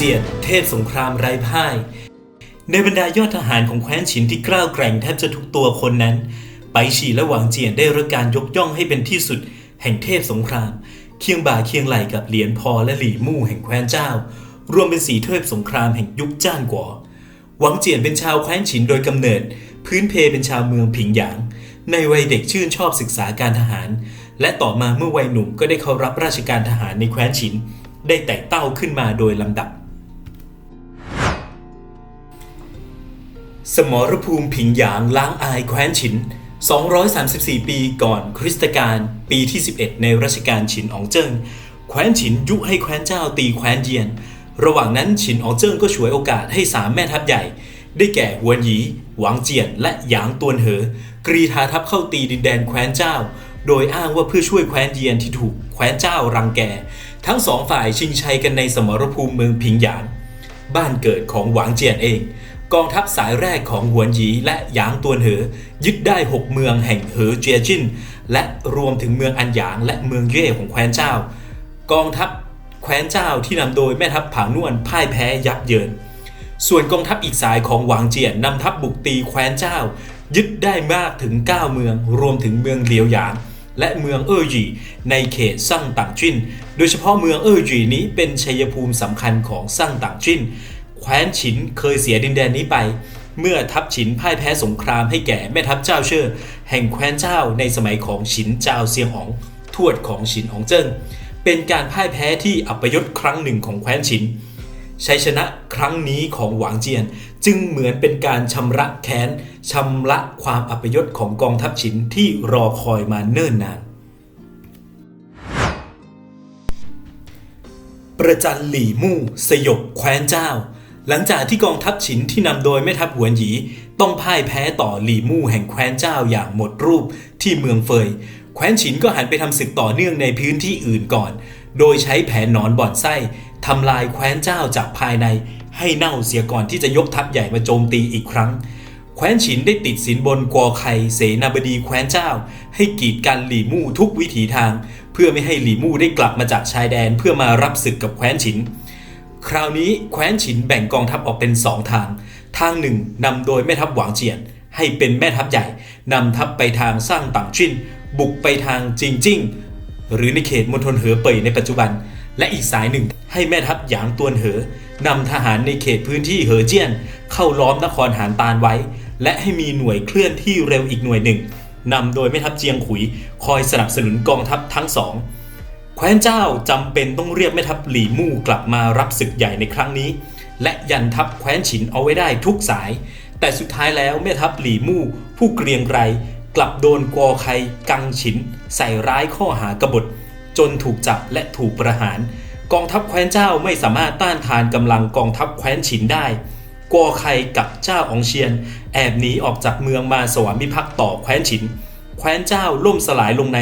เจียนเทพสงครามไร้พ่าย ในบรรดายอดทหารของแคว้นฉินที่กล้าวแกร่งแทบจะทุกตัวคนนั้น ไปฉีและหวางเจียนได้รับการยกย่องให้เป็นที่สุด แห่งเทพสงคราม เคียงบ่าเคียงไหลกับเหรียญพอและหลี่มู่แห่งแคว้นเจ้า รวมเป็นสีเทพสงครามแห่งยุคจ้านกว่าหวังเจียนเป็นชาวแคว้นฉินโดยกำเนิด พื้นเพเป็นชาวเมืองผิงหยาง ในวัยเด็กชื่นชอบศึกษาการทหาร และต่อมาเมื่อวัยหนุ่มก็ได้เข้ารับราชการทหารในแคว้นฉิน ได้แต่เต้าขึ้นมาโดยลำดับ สมรภูมิผิงหยางล้างอายแคว้นฉิน 234 ปีก่อนคริสตกาลปีที่ 11 ในรัชกาลฉินอองเจิ้งแคว้นฉินยุให้แคว้นเจ้าตีแคว้นเยียน ระหว่างนั้นฉินอองเจิ้งก็ฉวยโอกาสให้สามแม่ทัพใหญ่ ได้แก่หวนหยีหวังเจียนและหยางตวนเหอกรีธาทัพเข้าตีดินแดนแคว้นเจ้า โดยอ้างว่าเพื่อช่วยแคว้นเยียนที่ถูกแคว้นเจ้ารังแก ทั้งสองฝ่ายชิงชัยกันในสมรภูมิเมืองผิงหยาง บ้านเกิดของหวางเจียนเอง กองทัพสายแรกของหวนหยีและหยางตวนเหอ ยึดได้ 6 เมืองแห่งเหอเจียจินและรวมถึงเมืองอันหยางและเมืองเย่ของแคว้นเจ้า กองทัพแคว้นเจ้าที่นำโดยแม่ทัพผางนวลพ่ายแพ้ยับเยิน ส่วนกองทัพอีกสายของหวางเจียนนำทัพบุกตีแคว้นเจ้า ยึดได้มากถึง 9 เมือง รวมถึงเมืองเหลียวหยางและเมืองเอ่อหยีในเขตซั่งต่างจิ้น โดยเฉพาะเมืองเอ่อหยีนี้เป็นชัยภูมิสำคัญของซั่งต่างจิ้น แคว้นฉินเคยเสียดินแดนนี้ไป เมื่อทัพฉินพ่ายแพ้สงครามให้แก่แม่ทัพเจ้าเชิดแห่งแคว้นเจ้าในสมัยของฉินเจ้าเซียงอ๋องทวดของฉินอ๋องเจิ้งเป็นการพ่ายแพ้ที่อัปยศครั้งหนึ่งของแคว้นฉินชัยชนะครั้งนี้ของหวางเจียน จึงเหมือนเป็นการชำระแค้นชำระความอัปยศของกองทัพฉินที่รอคอยมาเนิ่นนาน ประจันหลี่มู่สยบแคว้นเจ้า หลังจากที่กองทัพฉินที่นำโดยแม่ทัพหวนหยี ต้องพ่ายแพ้ต่อหลี่มู่แห่งแคว้นเจ้าอย่างหมดรูปที่เมืองเฟย แคว้นฉินก็หันไปทำศึกต่อเนื่องในพื้นที่อื่นก่อน โดยใช้แผนหนอนบ่อนไส้ทำลายแคว้นเจ้าจากภายใน ให้เน่าเสียก่อนที่จะยกทัพใหญ่มาโจมตีอีกครั้ง แคว้นฉินได้ติดสินบนกอไคเสนาบดีแคว้นเจ้า ให้กีดกันหลี่มู่ทุกวิถีทาง เพื่อไม่ให้หลี่มู่ได้กลับมาจากชายแดนเพื่อมารับศึกกับแคว้นฉิน คราวนี้แคว้นฉินแบ่งกองทัพออกเป็นสองทาง ทางหนึ่งนำโดยแม่ทัพหวางเจียน ให้เป็นแม่ทัพใหญ่นำทัพไปทางสร้างต่างจิ้นบุกไปทางจิงจิ้งหรือในเขตมณฑลเหอเป่ยในปัจจุบัน และอีกสายหนึ่งให้แม่ทัพหยางตวนเหอนำทหารในเขตพื้นที่เหอเจียน เข้าล้อมนครหานตานไว้ และให้มีหน่วยเคลื่อนที่เร็วอีกหน่วยหนึ่งนำโดยแม่ทัพเจียงขุย คอยสนับสนุนกองทัพทั้งสอง แคว้นเจ้าจำเป็นต้องเรียกแม่ทัพหลี่มู่กลับมารับศึกใหญ่ในครั้งนี้ และยันทัพแคว้นฉินเอาไว้ได้ทุกสาย แต่สุดท้ายแล้วแม่ทัพหลี่มู่ผู้เกรียงไกรกลับโดนกอไคกังฉิน ใส่ร้ายข้อหากบฏ จนถูกจับและถูกประหาร กองทัพแคว้นเจ้าไม่สามารถต้านทานกำลังกองทัพแคว้นฉินได้กอไคกับเจ้าอองเชียน แอบหนีออกจากเมืองมาสวามิภักดิ์ต่อแคว้นฉิน แคว้นเจ้าล่มสลายลงใน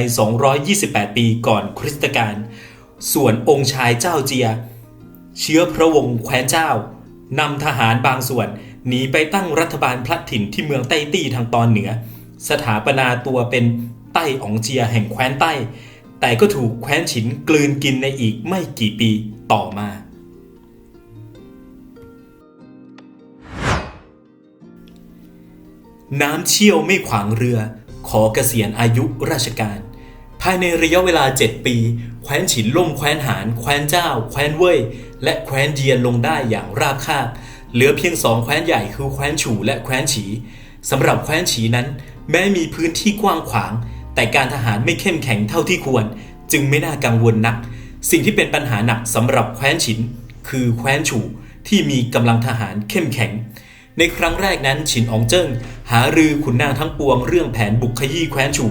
228 ปีก่อนคริสตกาล ส่วนองค์ชายเจ้าเจีย เชื้อพระวงศ์แคว้นเจ้านำทหารบางส่วนหนีไปตั้งรัฐบาลพลัดถิ่นที่เมืองไต้ตี้ทางตอนเหนือ สถาปนาตัวเป็นไต้อองเจียแห่งแคว้นใต้ แต่ก็ถูกแคว้นฉินกลืนกินในอีกไม่กี่ปีต่อมาน้ำเชี่ยวไม่ขวางเรือ ขอเกษียณอายุราชการ ภายในระยะเวลา 7 ปี แคว้นฉินล่มแคว้นหาน แคว้นเจ้า แคว้นเว่ย และแคว้นเยียนลงได้อย่างราบคาบ เหลือเพียงสองแคว้นใหญ่คือแคว้นฉูและแคว้นฉีสำหรับแคว้นฉีนั้น แม้มีพื้นที่กว้างขวาง แต่การทหารไม่เข้มแข็งเท่าที่ควร จึงไม่น่ากังวลนัก สิ่งที่เป็นปัญหาหนักสำหรับแคว้นฉิน คือแคว้นฉูที่มีกำลังทหารเข้มแข็ง ในครั้งแรกนั้นฉินอองเจิ้งหารือขุนนางทั้งปวงเรื่องแผนบุกขยี้แคว้นฉู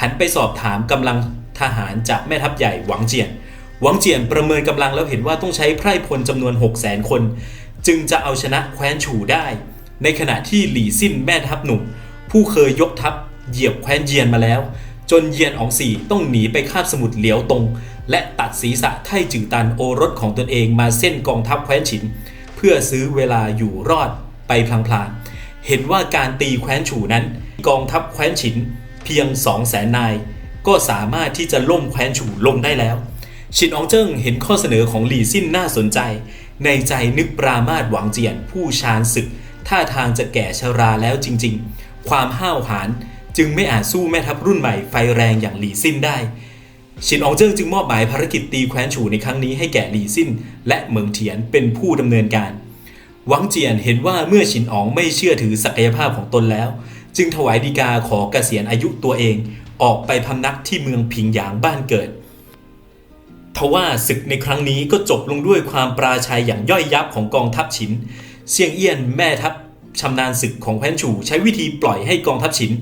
หันไปสอบถามกำลังทหารจากแม่ทัพใหญ่หวังเจียน หวังเจียนประเมินกำลังแล้วเห็นว่าต้องใช้ไพร่พลจำนวน 6 0 0 0 0 0คน จึงจะเอาชนะแคว้นฉูได้ ในขณะที่หลี่ซิ่นแม่ทัพหนุ่ม ผู้เคยยกทัพเหยียบแคว้นเยียนมาแล้ว จนเยียนอองสี่ต้องหนีไปคาบสมุทรเหลียวตงและตัดศีรษะไท่จือตันโอรสของตนเองมาเส้นกองทัพแคว้นฉิน เพื่อซื้อเวลาอยู่รอด ไปพลางๆ เห็นว่าการตีแคว้นฉูนั้น กองทัพแคว้นฉินเพียง2 0 0แสนนาย ก็สามารถที่จะล่มแคว้นฉูลงได้แล้ว ชินอองเจิ้งเห็นข้อเสนอของหลี่ซินน่าสนใจ ในใจนึกปรามาสหวังเจียนผู้ชาญศึก ท่าทางจะแก่ชราแล้วจริงๆ ความห้าวหาญจึงไม่อาจสู้แม่ทัพรุ่นใหม่ไฟแรงอย่างหลี่ซินได้ชินอองเจิ้งจึงมอบหมายภารกิจตีแคว้นฉูในครั้งนี้ให้แก่หลี่ซินและเหมิงเถียนเป็นผู้ดำเนินการ หวังเจียนเห็นว่าเมื่อชินอ๋องไม่เชื่อถือศักยภาพของตนแล้ว จึงถวายดีกาขอเกษียณอายุตัวเองออกไปพำนักที่เมืองผิงหยางบ้านเกิดทว่าศึกในครั้งนี้ก็จบลงด้วยความปราชัยอย่างย่อยยับของกองทัพฉินเซียงเอี้ยนแม่ทัพชำนาญศึกของแคว้นฉูใช้วิธีปล่อยให้กองทัพฉิน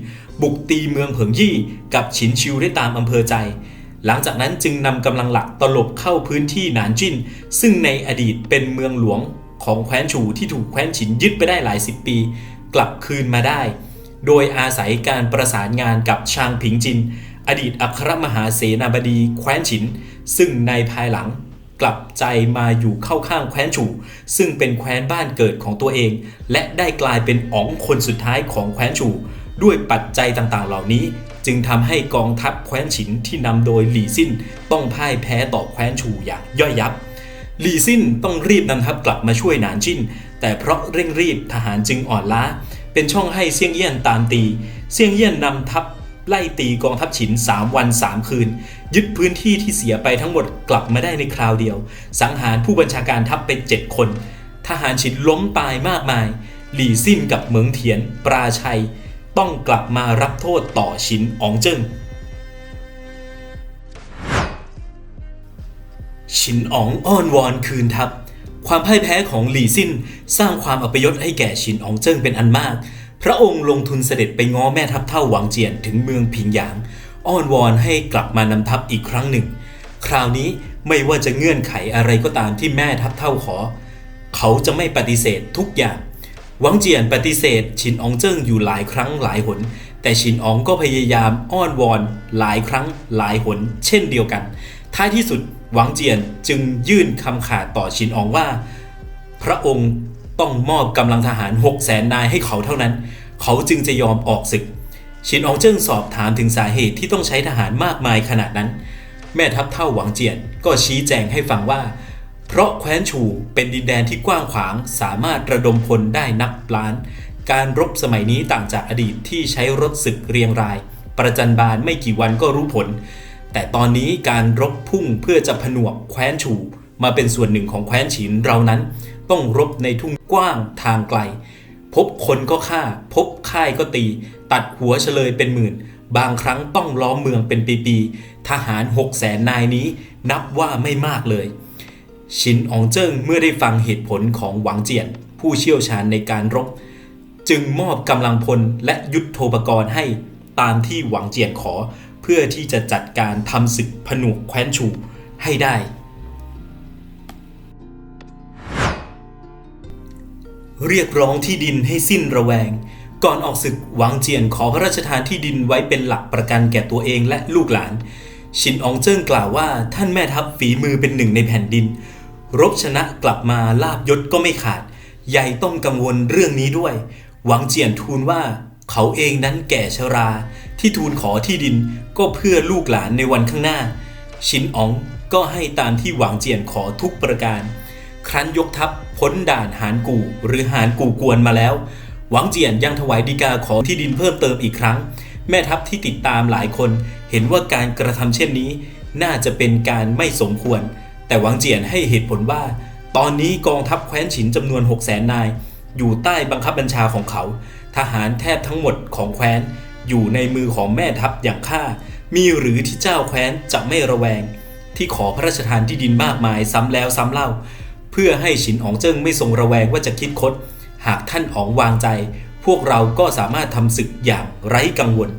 บุกตีเมืองเผิงยี่กับฉินชิวได้ตามอำเภอใจ หลังจากนั้นจึงนำกำลังหลักตลบเข้าพื้นที่หนานจิ้น ซึ่งในอดีตเป็นเมืองหลวง ของแคว้นฉูที่ถูกแคว้นฉินยึดไปได้หลายสิบปี กลับคืนมาได้ โดยอาศัยการประสานงานกับชางผิงจิน อดีตอัครมหาเสนาบดีแคว้นฉิน ซึ่งในภายหลังกลับใจมาอยู่เข้าข้างแคว้นฉูซึ่งเป็นแคว้นบ้านเกิดของตัวเอง และได้กลายเป็นอ๋องคนสุดท้ายของแคว้นฉูด้วยปัจจัยต่างๆ เหล่านี้ จึงทำให้กองทัพแคว้นฉินที่นำโดยหลี่ซิ่นต้องพ่ายแพ้ต่อแคว้นฉูอย่างย่อยยับ หลี่ซิ่นต้องรีบนำทัพกลับมาช่วยหนานจิ้น แต่เพราะเร่งรีบทหารจึงอ่อนล้า เป็นช่องให้เซียงเยี่ยนตามตี เซียงเยี่ยนนำทัพไล่ตีกองทัพฉิน 3 วัน 3 คืน ยึดพื้นที่ที่เสียไปทั้งหมดกลับมาได้ในคราวเดียว สังหารผู้บัญชาการทัพไป 7 คน ทหารฉินล้มตายมากมาย หลี่ซิ่นกับเหมิงเถียน ปราชัย ต้องกลับมารับโทษต่อฉินอองเจิ้ง ชินอ๋องอ้อนวอนคืนทัพ ความพ่ายแพ้ของหลี่ซินสร้างความอัปยศให้แก่ชินอ๋องเจิ้งเป็นอันมาก พระองค์ลงทุนเสด็จไปง้อแม่ทัพเท่าหวังเจียนถึงเมืองผิงหยาง อ้อนวอนให้กลับมานำทัพอีกครั้งหนึ่ง คราวนี้ไม่ว่าจะเงื่อนไขอะไรก็ตามที่แม่ทัพเท่าขอ เขาจะไม่ปฏิเสธทุกอย่าง หวังเจียนปฏิเสธ ชินอองเจิ้งอยู่หลายครั้งหลายหน แต่ชินอองก็พยายามอ้อนวอน หลายครั้งหลายหน เช่นเดียวกัน ท้ายที่สุด หวังเจียนจึงยื่นคำขาดต่อชินอองว่า พระองค์ต้องมอบกำลังทหาร6 0แสนนายให้เขาเท่านั้น เขาจึงจะยอมออกศึก ชินอองเจิ้งสอบถามถึงสาเหตุที่ต้องใช้ทหารมากมายขนาดนั้น แม่ทัพเท่าหวังเจียนก็ชี้แจงให้ฟังว่า เพราะแคว้นชูเป็นดินแดนที่กว้างขวาง สามารถระดมพลได้นับล้าน การรบสมัยนี้ต่างจากอดีตที่ใช้รถศึกเรียงราย ประจันบานไม่กี่วันก็รู้ผล แต่ตอนนี้การรบพุ่งเพื่อจะผนวกแคว้นฉูมาเป็นส่วนหนึ่งของแคว้นฉินเรานั้น ต้องรบในทุ่งกว้างทางไกล พบคนก็ฆ่า พบค่ายก็ตี ตัดหัวเฉลยเป็นหมื่น บางครั้งต้องล้อมเมืองเป็นปีๆทหารหกแสนนายนี้นับว่าไม่มากเลย ชินอองเจิ้งเมื่อได้ฟังเหตุผลของหวังเจียน ผู้เชี่ยวชาญในการรบ จึงมอบกำลังพลและยุทธโธปกรณ์ให้ตามที่หวังเจียนขอ เพื่อที่จะจัดการทำศึกผนวกแคว้นชูให้ได้ เรียกร้องที่ดินให้สิ้นระแวง ก่อนออกศึกหวังเจียนขอพระราชทานที่ดินไว้เป็นหลักประกันแก่ตัวเองและลูกหลาน ชินอองเจิ้งกล่าวว่าท่านแม่ทัพฝีมือเป็นหนึ่งในแผ่นดิน รบชนะกลับมาลาบยศก็ไม่ขาด ใหญ่ต้องกังวลเรื่องนี้ด้วย หวังเจียนทูลว่า เขาเองนั้นแก่ชรา ที่ทูลขอที่ดินก็เพื่อลูกหลานในวันข้างหน้า ชินอ๋องก็ให้ตามที่หวังเจียนขอทุกประการ ครั้นยกทัพพ้นด่านหานกู่หรือหานกู่กวนมาแล้ว หวังเจียนยังถวายดีกาขอที่ดินเพิ่มเติมอีกครั้ง แม่ทัพที่ติดตามหลายคน เห็นว่าการกระทำเช่นนี้ น่าจะเป็นการไม่สมควร แต่หวังเจียนให้เหตุผลว่า ตอนนี้กองทัพแคว้นฉินจำนวน6 0แสนนาย อยู่ใต้บังคับบัญชาของเขา ทหารแทบทั้งหมดของแคว้น อยู่ในมือของแม่ทัพอย่างข้า มีหรือที่เจ้าแคว้นจะไม่ระแวง ที่ขอพระราชทานที่ดินมากมายซ้ำแล้วซ้ำเล่า เพื่อให้ฉินอองเจิ้งไม่ทรงระแวงว่าจะคิดคด หากท่านอองวางใจ พวกเราก็สามารถทำศึกอย่างไร้กังวล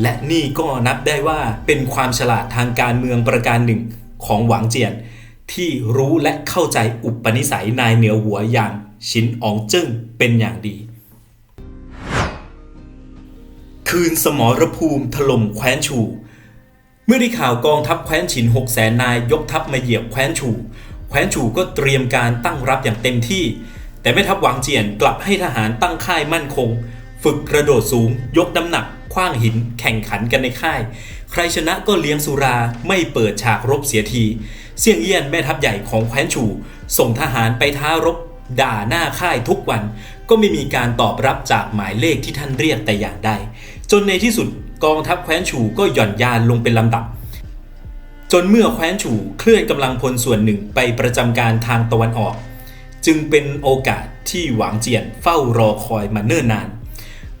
และนี่ก็นับได้ว่าเป็นความฉลาดทางการเมืองประการหนึ่งของหวังเจียนที่รู้และเข้าใจอุปนิสัยนายเหนือหัวอย่างชินอองเจิ้งเป็นอย่างดี คืนสมรภูมิถล่มแคว้นฉูเมื่อได้ข่าวกองทัพแคว้นฉินหกแสนนายยกทัพมาเหยียบแคว้นฉูแคว้นฉูก็เตรียมการตั้งรับอย่างเต็มที่ แต่แม่ทัพหวังเจียนกลับให้ทหารตั้งค่ายมั่นคง ฝึกกระโดดสูง ยกน้ำหนักคว้างหิน แข่งขันกันในค่าย ใครชนะก็เลี้ยงสุราไม่เปิดฉากรบเสียทีเสี่ยงเอี้ยนแม่ทัพใหญ่ของแคว้นฉูส่งทหารไปท้ารบด่าหน้าค่ายทุกวัน ก็ไม่มีการตอบรับจากหมายเลขที่ท่านเรียกแต่อย่างใด จนในที่สุดกองทัพแคว้นฉูก็หย่อนยานลงเป็นลำดับ จนเมื่อแคว้นฉูเคลื่อนกำลังพลส่วนหนึ่งไปประจำการทางตะวันออก จึงเป็นโอกาสที่หวังเจียนเฝ้ารอคอยมาเนิ่นนาน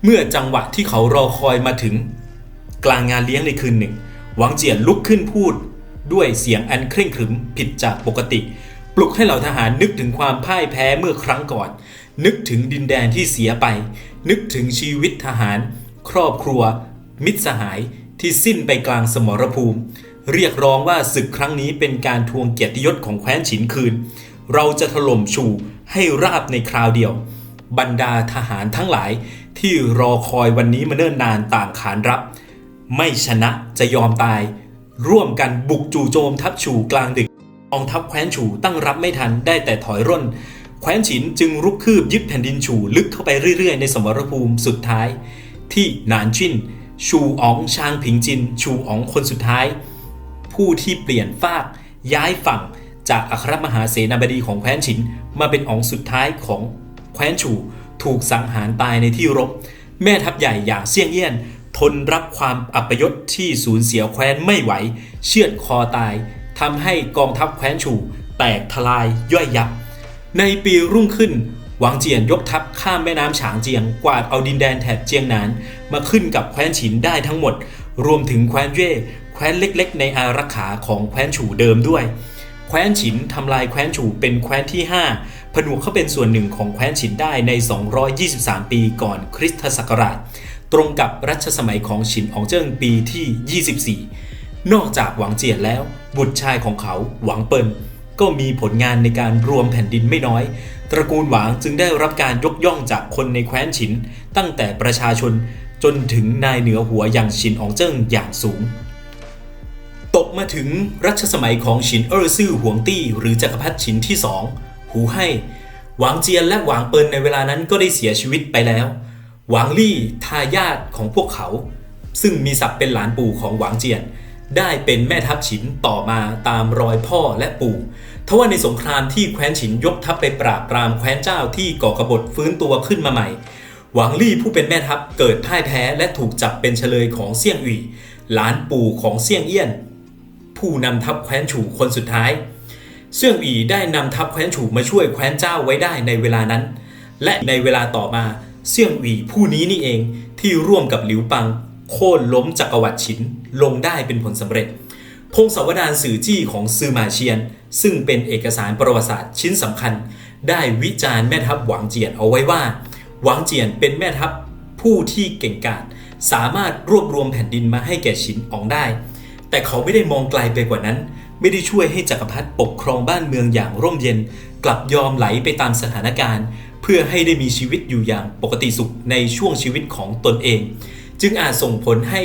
เมื่อจังหวะที่เขารอคอยมาถึง กลางงานเลี้ยงในคืนหนึ่ง หวังเจียนลุกขึ้นพูด ด้วยเสียงอันเคร่งขรึมผิดจากปกติ ปลุกให้เหล่าทหารนึกถึงความพ่ายแพ้เมื่อครั้งก่อน นึกถึงดินแดนที่เสียไป นึกถึงชีวิตทหาร ครอบครัว มิตรสหายที่สิ้นไปกลางสมรภูมิ เรียกร้องว่าศึกครั้งนี้เป็นการทวงเกียรติยศของแคว้นฉินคืน เราจะถล่มชูให้ราบในคราวเดียว บรรดาทหารทั้งหลายที่รอคอยวันนี้มาเนิ่นนานต่างขานรับ ไม่ชนะจะยอมตาย ร่วมกันบุกจู่โจมทัพฉูกลางดึกกองทัพแคว้นฉูตั้งรับไม่ทันได้แต่ถอยร่น แคว้นฉินจึงรุกคืบยึดแผ่นดินฉูลึกเข้าไปเรื่อยๆ ในสมรภูมิสุดท้าย ที่หนานชินชูอ๋องชางผิงจิน ชูอ๋องคนสุดท้าย ผู้ที่เปลี่ยนฟากย้ายฝั่งจากอัครมหาเสนาบดีของแคว้นฉิน มาเป็นอ๋องสุดท้ายของแคว้นฉูถูกสังหารตายในที่รบ แม่ทัพใหญ่อย่างเซี่ยงเอี้ยน ทนรับความอัปยศที่สูญเสียแคว้นไม่ไหว เชือดคอตายทำให้กองทัพแคว้นฉูแตกทลายย่อยยับ ในปีรุ่งขึ้น หวังเจียนยกทัพข้ามแม่น้ำฉางเจียง กวาดเอาดินแดนแถบเจียงหนาน มาขึ้นกับแคว้นฉินได้ทั้งหมด รวมถึงแคว้นเย่แคว้นเล็กๆ ในอารักขาของแคว้นฉูเดิมด้วย แคว้นฉินทำลายแคว้นฉูเป็นแคว้นที่ 5 ผนวกเข้าเป็นส่วนหนึ่งของแคว้นฉินได้ใน 223 ปีก่อนคริสตศักราช ตรงกับรัชสมัยของฉินอองเจิ้งปีที่ 24 นอกจากหวังเจียนแล้ว บุตรชายของเขาหวังเปินก็มีผลงานในการรวมแผ่นดินไม่น้อย ตระกูลหวางจึงได้รับการยกย่องจากคนในแคว้นฉิน ตั้งแต่ประชาชนจนถึงนายเหนือหัวอย่างฉินอองเจิ้งอย่างสูง ตกมาถึงรัชสมัยของฉินเอ่อซื่อหวงตี้หรือจักรพรรดิฉินที่สองหูให้หวางเจียนและหวางเปินในเวลานั้นก็ได้เสียชีวิตไปแล้ว หวางลี่ทายาทของพวกเขา ซึ่งมีศักดิ์เป็นหลานปู่ของหวางเจียน ได้เป็นแม่ทัพฉินต่อมาตามรอยพ่อและปู่ ทว่าในสงครามที่แคว้นฉินยกทัพไปปราบปรามแคว้นเจ้าที่ก่อกบฏฟื้นตัวขึ้นมาใหม่ หวังลี่ผู้เป็นแม่ทัพเกิดพ่ายแพ้และถูกจับเป็นเฉลยของเซี่ยงอุ่หลานปู่ของเซี่ยงเอี้ยน ผู้นำทัพแคว้นฉูคนสุดท้าย เซี่ยงอี่ได้นำทัพแคว้นฉูมาช่วยแคว้นเจ้าไว้ได้ในเวลานั้น และในเวลาต่อมาเซี่ยงอี่ผู้นี้นี่เองที่ร่วมกับหลิวปัง โค่นล้มจักรวรรดิฉินลงได้เป็นผลสำเร็จ พงศาวดารสื่อจี้ของซือมาเชียน ซึ่งเป็นเอกสารประวัติศาสตร์ชิ้นสำคัญ ได้วิจารณ์แม่ทัพหวังเจียนเอาไว้ว่า หวังเจียนเป็นแม่ทัพผู้ที่เก่งกาจสามารถรวบรวมแผ่นดินมาให้แก่ฉินอองได้ แต่เขาไม่ได้มองไกลไปกว่านั้น ไม่ได้ช่วยให้จักรพรรดิปกครองบ้านเมืองอย่างร่มเย็น กลับยอมไหลไปตามสถานการณ์ เพื่อให้ได้มีชีวิตอยู่อย่างปกติสุขในช่วงชีวิตของตนเอง จึงอาจส่งผลให้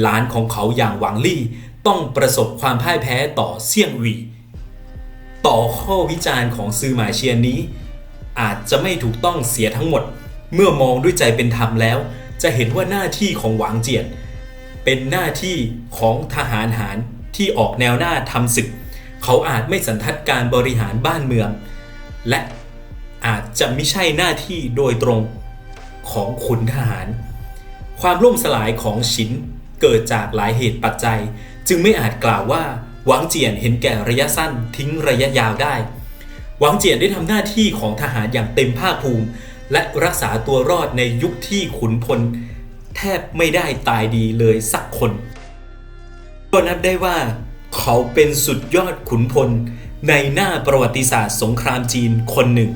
หลานของเขาอย่างหวังลี่ ต้องประสบความพ่ายแพ้ต่อเซี่ยงหวีต่อข้อวิจารณ์ของซือหมายเชียนนี้ อาจจะไม่ถูกต้องเสียทั้งหมด เมื่อมองด้วยใจเป็นธรรมแล้ว จะเห็นว่าหน้าที่ของหวางเจียน เป็นหน้าที่ของทหารหารที่ออกแนวหน้าทำศึก เขาอาจไม่สันทัดการบริหารบ้านเมือง และอาจจะไม่ใช่หน้าที่โดยตรงของขุนทหาร ความล่มสลายของฉินเกิดจากหลายเหตุปัจจัย จึงไม่อาจกล่าวว่าหวังเจียนเห็นแก่ระยะสั้นทิ้งระยะยาวได้ หวังเจียนได้ทำหน้าที่ของทหารอย่างเต็มภาคภูมิ และรักษาตัวรอดในยุคที่ขุนพล แทบไม่ได้ตายดีเลยสักคนก็นับได้ว่า เขาเป็นสุดยอดขุนพลในหน้าประวัติศาสตร์สงครามจีนคนหนึ่ง